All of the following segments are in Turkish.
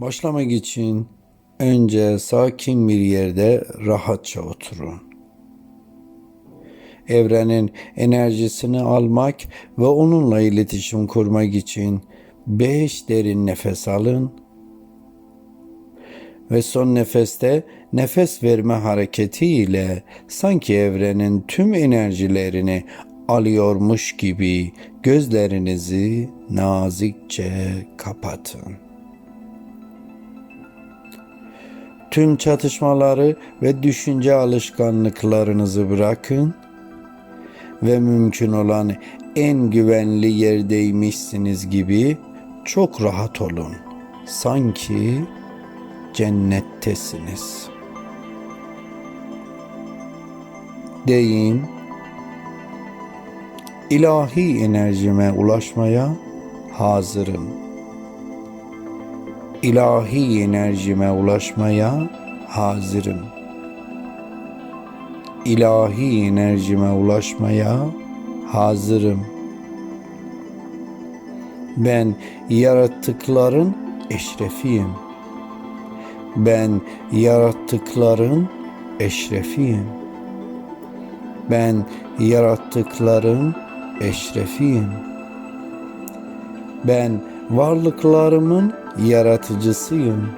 Başlamak için önce sakin bir yerde rahatça oturun. Evrenin enerjisini almak ve onunla iletişim kurmak için beş derin nefes alın ve son nefeste nefes verme hareketiyle sanki evrenin tüm enerjilerini alıyormuş gibi gözlerinizi nazikçe kapatın. Tüm çatışmaları ve düşünce alışkanlıklarınızı bırakın ve mümkün olan en güvenli yerdeymişsiniz gibi çok rahat olun. Sanki cennettesiniz. Deyin, ilahi enerjime ulaşmaya hazırım. İlahi enerjime ulaşmaya hazırım. İlahi enerjime ulaşmaya hazırım. Ben yarattıkların eşrefiyim. Ben yarattıkların eşrefiyim. Ben yarattıkların eşrefiyim. Ben varlıklarımın yaratıcısıyım.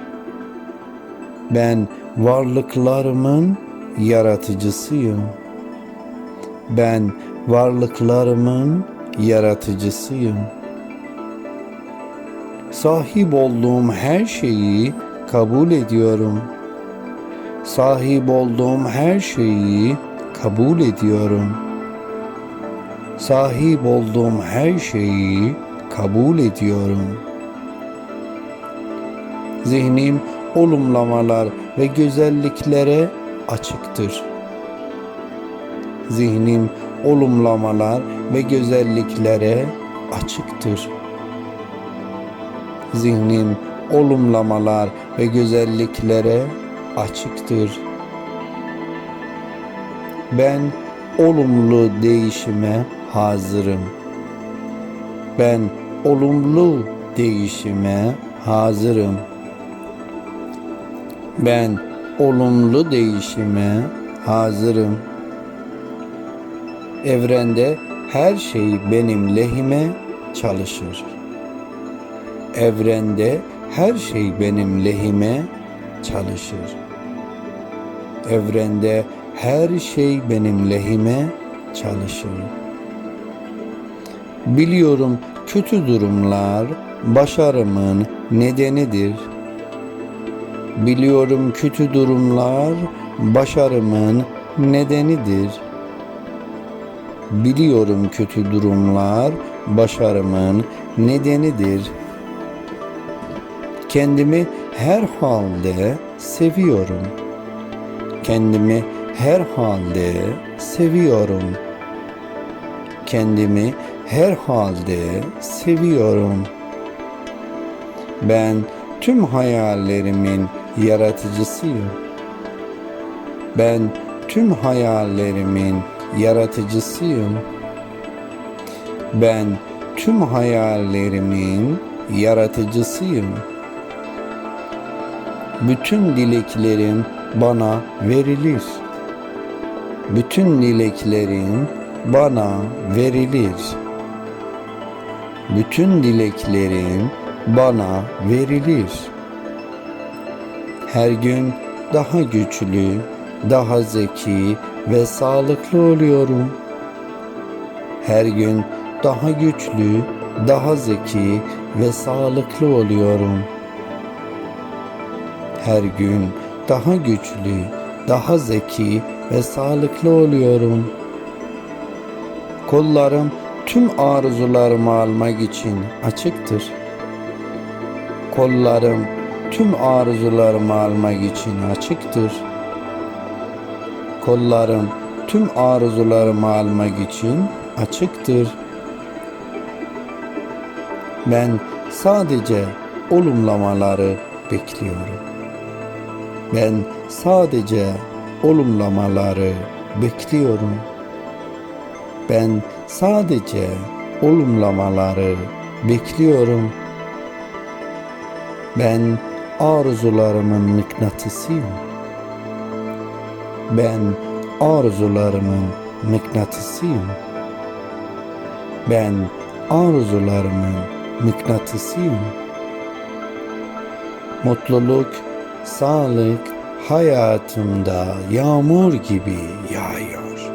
Ben varlıklarımın yaratıcısıyım. Ben varlıklarımın yaratıcısıyım. Sahip olduğum her şeyi kabul ediyorum. Sahip olduğum her şeyi kabul ediyorum. Sahip olduğum her şeyi kabul ediyorum. Zihnim olumlamalar ve güzelliklere açıktır. Zihnim olumlamalar ve güzelliklere açıktır. Zihnim olumlamalar ve güzelliklere açıktır. Ben olumlu değişime hazırım. Ben olumlu değişime hazırım. Ben olumlu değişime hazırım. Evrende her şey benim lehime çalışır. Evrende her şey benim lehime çalışır. Evrende her şey benim lehime çalışır. Biliyorum kötü durumlar başarımın nedenidir. Biliyorum kötü durumlar başarımın nedenidir. Biliyorum kötü durumlar başarımın nedenidir. Kendimi her halde seviyorum. Kendimi her halde seviyorum. Kendimi her halde seviyorum. Ben tüm hayallerimin yaratıcısıyım. Ben tüm hayallerimin yaratıcısıyım. Ben tüm hayallerimin yaratıcısıyım. Bütün dileklerim bana verilir. Bütün dileklerim bana verilir. Bütün dileklerim bana verilir. Her gün daha güçlü, daha zeki ve sağlıklı oluyorum. Her gün daha güçlü, daha zeki ve sağlıklı oluyorum. Her gün daha güçlü, daha zeki ve sağlıklı oluyorum. Kollarım tüm arzularımı almak için açıktır. Kollarım tüm arzularımı almak için açıktır. Kollarım tüm arzularımı almak için açıktır. Ben sadece olumlamaları bekliyorum. Ben sadece olumlamaları bekliyorum. Ben sadece olumlamaları bekliyorum. Ben arzularımın mıknatısıyım. Ben arzularımın mıknatısıyım. Ben arzularımın mıknatısıyım. Mutluluk, sağlık hayatımda yağmur gibi yağıyor.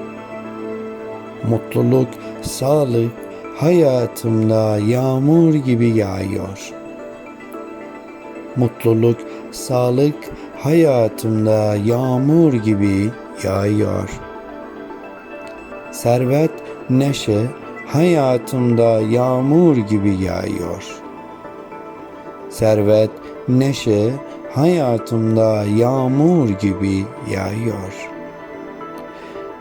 Mutluluk, sağlık hayatımda yağmur gibi yağıyor. Mutluluk, sağlık hayatımda yağmur gibi yağıyor. Servet, neşe hayatımda yağmur gibi yağıyor. Servet, neşe hayatımda yağmur gibi yağıyor.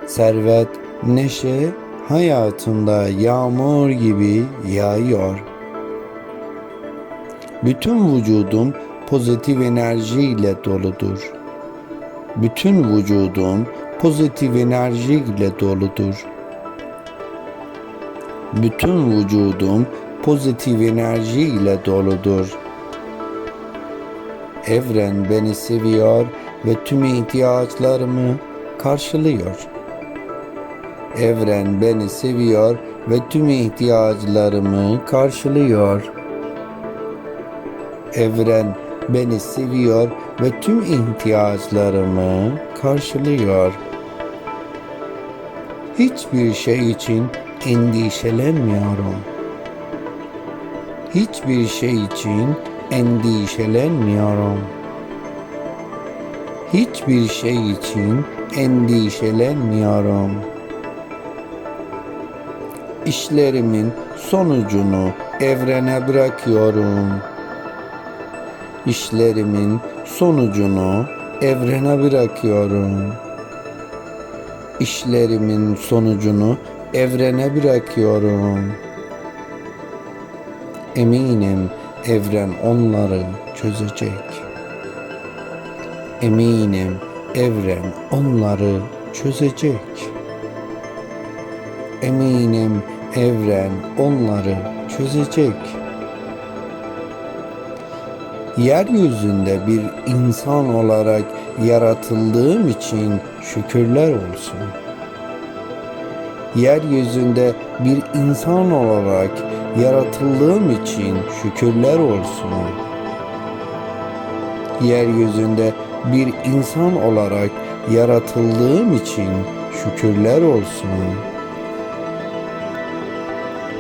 Servet, neşe hayatımda yağmur gibi yağıyor. Bütün vücudum pozitif enerjiyle doludur. Bütün vücudum pozitif enerjiyle doludur. Bütün vücudum pozitif enerjiyle doludur. Evren beni seviyor ve tüm ihtiyaçlarımı karşılıyor. Evren beni seviyor ve tüm ihtiyaçlarımı karşılıyor. Evren beni seviyor ve tüm ihtiyaçlarımı karşılıyor. Hiçbir şey için endişelenmiyorum. Hiçbir şey için endişelenmiyorum. Hiçbir şey için endişelenmiyorum. İşlerimin sonucunu evrene bırakıyorum. İşlerimin sonucunu evrene bırakıyorum. İşlerimin sonucunu evrene bırakıyorum. Eminim evren onları çözecek. Eminim evren onları çözecek. Eminim evren onları çözecek. Yeryüzünde bir insan olarak yaratıldığım için şükürler olsun. Yeryüzünde bir insan olarak yaratıldığım için şükürler olsun. Yeryüzünde bir insan olarak yaratıldığım için şükürler olsun.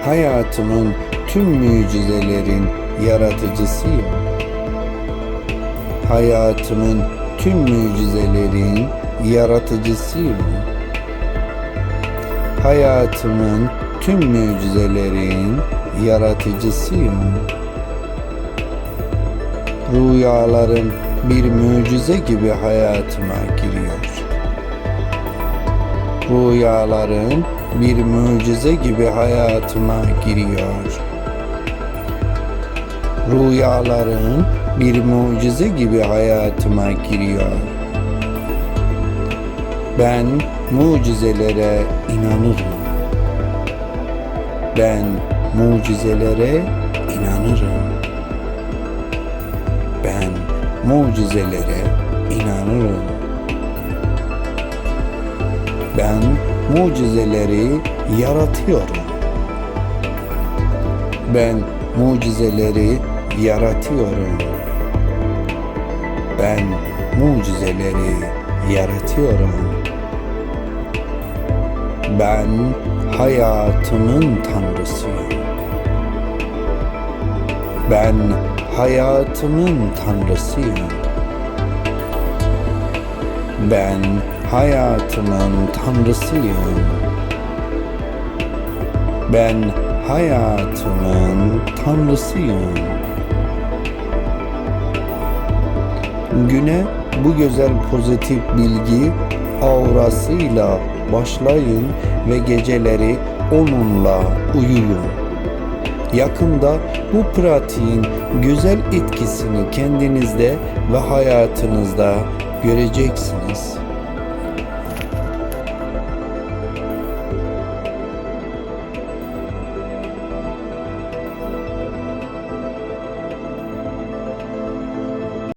Hayatımın tüm mucizelerin yaratıcısıyım. Hayatımın tüm mucizelerin yaratıcısıyım. Hayatımın tüm mucizelerin yaratıcısıyım. Rüyalarım bir mucize gibi hayatıma giriyor. Rüyalarım bir mucize gibi hayatıma giriyor. Rüyalarım bir mucize gibi hayatıma giriyor. Ben mucizelere inanırım. Ben mucizelere inanırım. Ben mucizelere inanırım. Ben mucizeleri yaratıyorum. Ben mucizeleri yaratıyorum. Ben mucizeleri yaratıyorum. Ben hayatımın tanrısıyım. Ben hayatımın tanrısıyım. Ben hayatımın tanrısıyım. Ben hayatımın tanrısıyım. Güne bu güzel pozitif bilgi aurasıyla başlayın ve geceleri onunla uyuyun. Yakında bu pratiğin güzel etkisini kendinizde ve hayatınızda göreceksiniz.